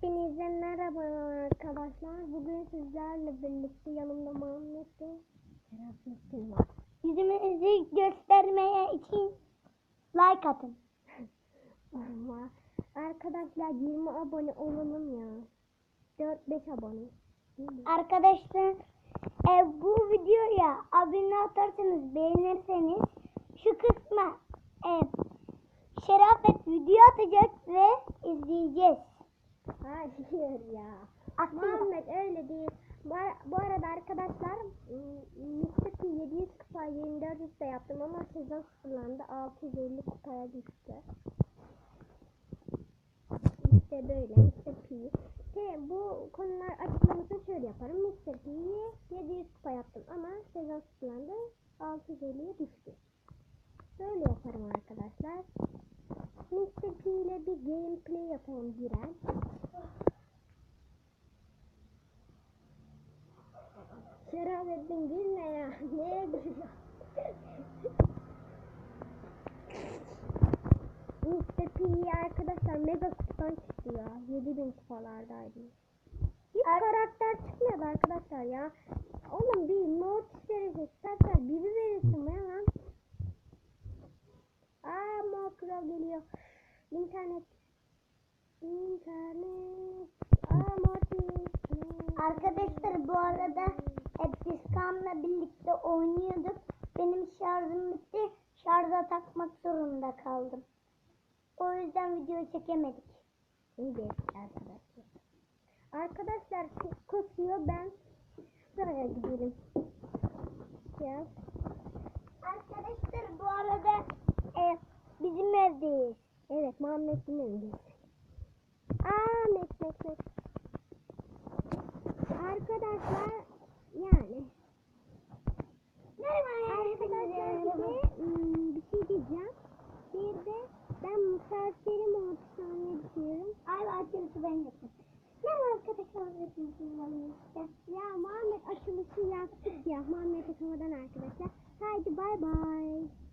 Hepinize merhaba arkadaşlar. Bugün sizlerle birlikte yanımda Muhammed ve Serafettin var. Yüzümüzü göstermeye için like atın. Ama arkadaşlar 20 abone olalım ya. 4-5 abone. Arkadaşlar e, bu videoya abone atarsanız beğenirseniz şu kısma e, Şerafet video atacak ve izleyeceğiz. Hayır ya. Aslında Muhammed öyle değil. Bu, ar- bu arada arkadaşlar m- Mr. P 700 kupa 2400 de yaptım ama sezon sıfırlandı 650 kupaya düştü. İşte böyle Mr. P. Şey, bu konular açıklamasını şöyle yaparım. Mr. P'yi 700 kupa yaptım ama sezon sıfırlandı 650'ye düştü. Böyle yaparım arkadaşlar. Mr. P ile bir gameplay yapalım Giren. Şerafettin gülme ya. Neye gülüyor? Mr. P arkadaşlar mega kutudan çıktı ya. 7000 kupalardaydı. Hiç Ar- karakter çıkmıyordu arkadaşlar ya. Oğlum bir Mortis verirse istersen biri verirsin ya lan. Aa Makro geliyor. İnternet. Arkadaşlar bu arada hep biz Kaan'la birlikte oynuyorduk. Benim şarjım bitti. Şarja takmak zorunda kaldım. O yüzden video çekemedik. Evet arkadaşlar. Arkadaşlar çok. Ben şuraya gidelim. Ya. Arkadaşlar bu arada e, bizim evdeyiz. Evet Muhammed'in evindeyiz. Aa mek mek mek. Arkadaşlar yani. Merhaba arkadaşlar hmm, bir şey diyeceğim. Bir de ben misafirim olup sana düşünüyorum. Ay açılışı ben yaptım. Merhaba arkadaşlar hepinizin Ya Muhammed açılışı yaptık ya. Muhammed takamadan arkadaşlar. Haydi bay bay.